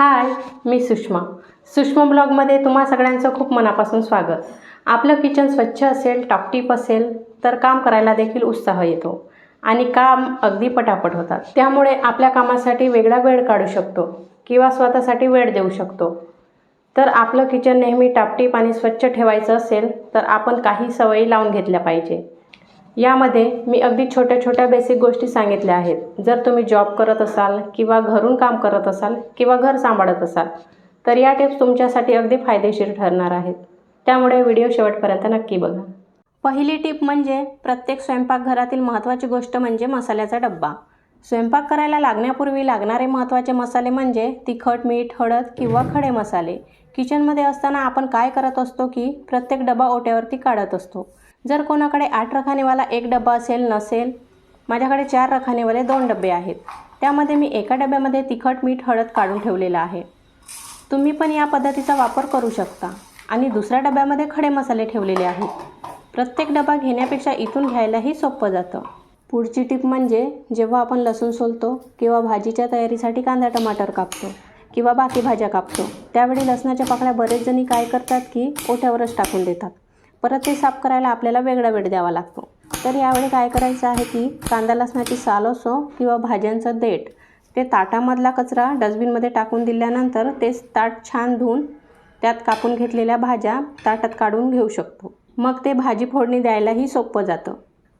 हाय मी सुषमा. सुषमा ब्लॉगमध्ये तुम्हा सगळ्यांचं खूप मनापासून स्वागत. आपलं किचन स्वच्छ असेल टॉपटीप असेल तर काम करायला देखील उत्साह येतो. आणि काम अगदी पटापट होतात. त्यामुळे आपल्या कामासाठी वेगळा वेळ काढू शकतो किंवा स्वतःसाठी वेळ देऊ शकतो. तर आपलं किचन नेहमी टापटीप आणि स्वच्छ ठेवायचं असेल तर आपण काही सवयी लावून घेतल्या पाहिजे. यामध्ये मी अगदी छोट्या छोट्या बेसिक गोष्टी सांगितल्या आहेत. जर तुम्ही जॉब करत असाल किंवा घरून काम करत असाल किंवा घर सांभाळत असाल तर या टिप्स तुमच्यासाठी अगदी फायदेशीर ठरणार आहेत. त्यामुळे व्हिडिओ शेवटपर्यंत नक्की बघा. पहिली टिप म्हणजे प्रत्येक स्वयंपाकघरातील महत्त्वाची गोष्ट म्हणजे मसाल्याचा डब्बा. स्वयंपाक करायला लागण्यापूर्वी लागणारे महत्त्वाचे मसाले म्हणजे तिखट मीठ हळद किंवा खडे मसाले. किचनमध्ये असताना आपण काय करत असतो की प्रत्येक डबा ओट्यावरती काढत असतो. जर कोणाकडे आठ रखानेवाला एक डबा असेल नसेल माझ्याकडे चार रखानेवाले दोन डबे आहेत. त्यामध्ये मी एका डब्यामध्ये तिखट मीठ हळद काढून ठेवलेलं आहे. तुम्ही पण या पद्धतीचा वापर करू शकता. आणि दुसऱ्या डब्यामध्ये खडे मसाले ठेवलेले आहेत. प्रत्येक डबा घेण्यापेक्षा इथून घ्यायलाही सोपं जातं. पुढची टीप म्हणजे जेव्हा आपण लसूण सोलतो किंवा भाजीच्या तयारीसाठी कांदा टमाटर कापतो किंवा बाकी भाज्या कापतो त्यावेळी लसणाच्या पाकळ्या बरेच जणी काय करतात की ओठ्यावरच टाकून देतात. परत ते साफ करायला आपल्याला वेगळा वेळ द्यावा लागतो. तर यावेळी काय करायचं आहे की कांदा लसणाची साल असो किंवा भाज्यांचं देठ ते ताटामधला कचरा डस्टबिनमध्ये टाकून दिल्यानंतर ते ताट छान धुवून त्यात कापून घेतलेल्या भाज्या ताटात काढून घेऊ शकतो. मग ते भाजी फोडणी द्यायलाही सोपं जातं.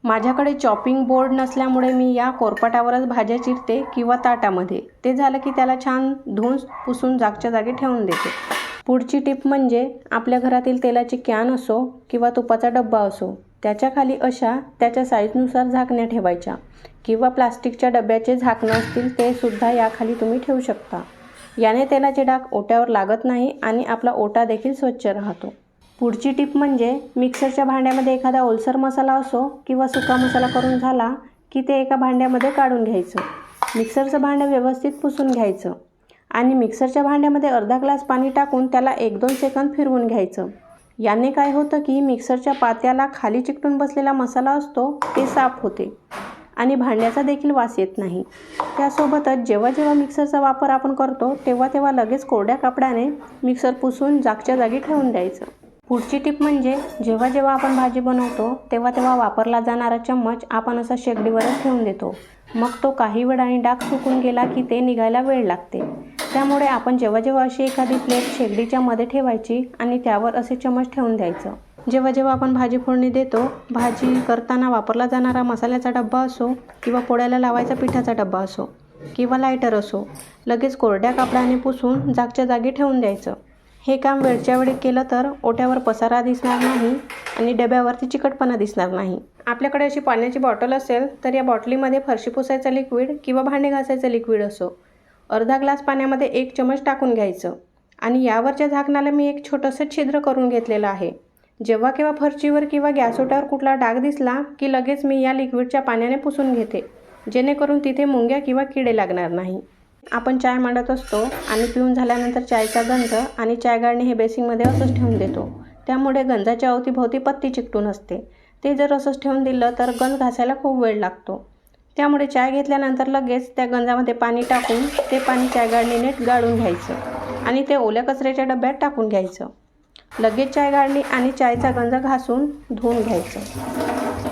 माझ्याकडे चॉपिंग बोर्ड नसल्यामुळे मी या कोरपाटावरच भाज्या चिरते किंवा ताटामध्ये. ते झालं की त्याला छान धुवून पुसून जागच्या जागी ठेवून देते. पुढची टिप म्हणजे आपल्या घरातील तेलाची कॅन असो किंवा तुपाचा डब्बा असो त्याच्याखाली अशा त्याच्या साईजनुसार झाकण्या ठेवायच्या किंवा प्लास्टिकच्या डब्याचे झाकणं असतील ते सुद्धा याखाली तुम्ही ठेवू शकता. याने तेलाचे डाग ओट्यावर लागत नाही आणि आपला ओटा देखील स्वच्छ राहतो. पुढची टीप म्हणजे मिक्सरच्या भांड्यामध्ये एखादा ओलसर मसाला असो किंवा सुका मसाला करून झाला की ते एका भांड्यामध्ये काढून घ्यायचं. मिक्सरचं भांडं व्यवस्थित पुसून घ्यायचं. आणि मिक्सरच्या भांड्यामध्ये अर्धा ग्लास पाणी टाकून त्याला एक दोन सेकंद फिरवून घ्यायचं. याने काय होतं की मिक्सरच्या पात्याला खाली चिकटून बसलेला मसाला असतो ते साफ होते आणि भांड्याचा देखील वास येत नाही. त्यासोबतच जेव्हा जेव्हा मिक्सरचा वापर आपण करतो तेव्हा तेव्हा लगेच कोरड्या कापडाने मिक्सर पुसून जागच्या जागी ठेवून द्यायचं. पुढची टीप म्हणजे जेव्हा जेव्हा आपण भाजी बनवतो तेव्हा तेव्हा वापरला जाणारा चम्मच आपण असा शेगडीवरच ठेवून देतो. मग तो काही वेळ आणि डाग सुकून गेला की ते निघायला वेळ लागते. त्यामुळे आपण जेव्हा जेव्हा अशी एखादी प्लेट शेगडीच्या मध्ये ठेवायची आणि त्यावर असे चमच ठेवून द्यायचं. जेव्हा जेव्हा आपण भाजी फोडणी देतो भाजी करताना वापरला जाणारा मसाल्याचा डब्बा असो किंवा पोळ्याला लावायचा पिठाचा डब्बा असो किंवा लायटर असो लगेच कोरड्या कापडाने पुसून जागच्या जागी ठेवून द्यायचं. हे काम वेळच्या वेळी केलं तर ओट्यावर पसारा दिसणार नाही आणि डब्यावरती चिकटपणा दिसणार नाही. आपल्याकडे अशी पाण्याची बॉटल असेल तर या बॉटलीमध्ये फरशी पुसायचं लिक्विड किंवा भांडे घासायचं लिक्विड असो. अर्धा ग्लास पाण्यामध्ये एक चमच टाकून घ्यायचं. आणि यावरच्या झाकणाला मी एक छोटंसं छिद्र करून घेतलेलं आहे. जेव्हा केव्हा फरशीवर किंवा गॅसोटावर कुठला डाग दिसला की लगेच मी या लिक्विडच्या पाण्याने पुसून घेते जेणेकरून तिथे मुंग्या किंवा किडे लागणार नाही. आपण चाय मांडत असतो आणि पिऊन झाल्यानंतर चायचा गंध आणि चाय गाळणी हे बेसिंगमध्ये असंच ठेवून देतो. त्यामुळे गंजाच्या अवतीभोवती पत्ती चिकटून असते. ते जर असंच ठेवून दिलं तर गंज घासायला खूप वेळ लागतो. त्यामुळे चाय घेतल्यानंतर लगेच त्या गंजामध्ये पाणी टाकून ते पाणी चाय गाळणीने गाळून घ्यायचं आणि ते ओल्या कचऱ्याच्या डब्यात टाकून घ्यायचं. लगेच चाय गाळणी आणि चायचा गंज घासून धुवून घ्यायचं.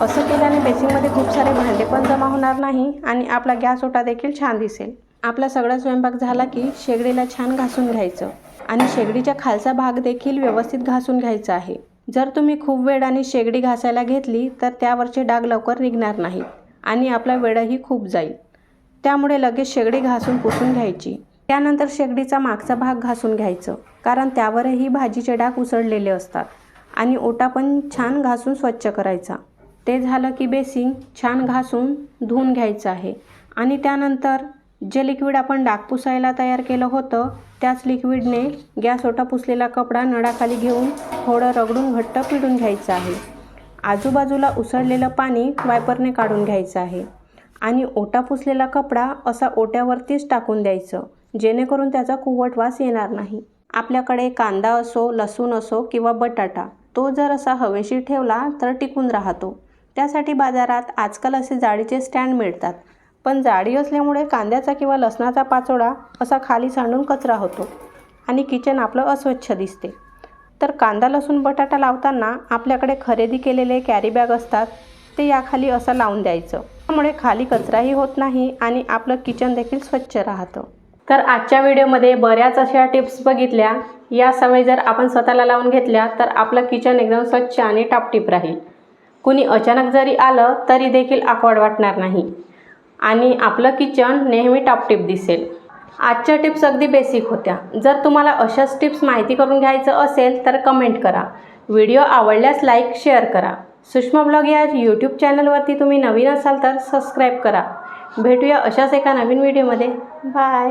असं केल्याने बेसिंगमध्ये खूप सारे भांडे पण जमा होणार नाही आणि आपला गॅस ओटा देखील छान दिसेल. आपला सगळा स्वयंपाक झाला की शेगडीला छान घासून घ्यायचं आणि शेगडीच्या खालचा भाग देखील व्यवस्थित घासून घ्यायचा आहे. जर तुम्ही खूप वेळ आणि शेगडी घासायला घेतली तर त्यावरचे डाग लवकर निघणार नाहीत. आणि आपला वेळही खूप जाईल. त्यामुळे लगेच शेगडी घासून पुसून घ्यायची. त्यानंतर शेगडीचा मागचा भाग घासून घ्यायचं कारण त्यावरही भाजीचे डाग उसळलेले असतात आणि ओटा पण छान घासून स्वच्छ करायचा. ते झालं की बेसिंग छान घासून धुवून घ्यायचं आहे. आणि त्यानंतर जे लिक्विड आपण डाग पुसायला तयार केलं होतं त्याच लिक्विडने गॅस ओटा पुसलेला कपडा नळाखाली घेऊन थोडं रगडून घट्ट पिळून घ्यायचं आहे. आजूबाजूला उसळलेलं पाणी वायपरने काढून घ्यायचं आहे. आणि ओटा पुसलेला कपडा असा ओट्यावरतीच टाकून द्यायचं जेणेकरून त्याचा कुवट वास येणार नाही. आपल्याकडे कांदा असो लसूण असो किंवा बटाटा तो जर असा हवेशीर ठेवला तर टिकून राहतो. त्यासाठी बाजारात आजकाल असे जाळीचे स्टँड मिळतात. पण जाडी असल्यामुळे कांद्याचा किंवा लसणाचा पाचोळा असा खाली सांडून कचरा होतो. आणि किचन आपलं अस्वच्छ दिसते. तर कांदा लसूण बटाटा लावताना आपल्याकडे खरेदी केलेले कॅरी बॅग असतात ते याखाली असं लावून द्यायचं. त्यामुळे खाली कचराही होत नाही आणि आपलं किचन देखील स्वच्छ राहतं. तर आजच्या व्हिडिओमध्ये बऱ्याच अशा टिप्स बघितल्या. या सवयी जर आपण स्वतःला लावून घेतल्या तर आपलं किचन एकदम स्वच्छ आणि टापटीप राहील. कुणी अचानक जरी आलं तरी देखील आकवड वाटणार नाही. आणि आपलं किचन नेहमी टापटीप दिसेल. आजच्या टिप्स अगदी बेसिक होत्या. जर तुम्हाला अशाच टिप्स माहिती करून घ्यायचं असेल तर कमेंट करा. व्हिडिओ आवडल्यास लाईक शेअर करा. सुषमा ब्लॉग या यूट्यूब चॅनलवरती तुम्ही नवीन असाल तर सबस्क्राईब करा. भेटूया अशाच एका नवीन व्हिडिओमध्ये बाय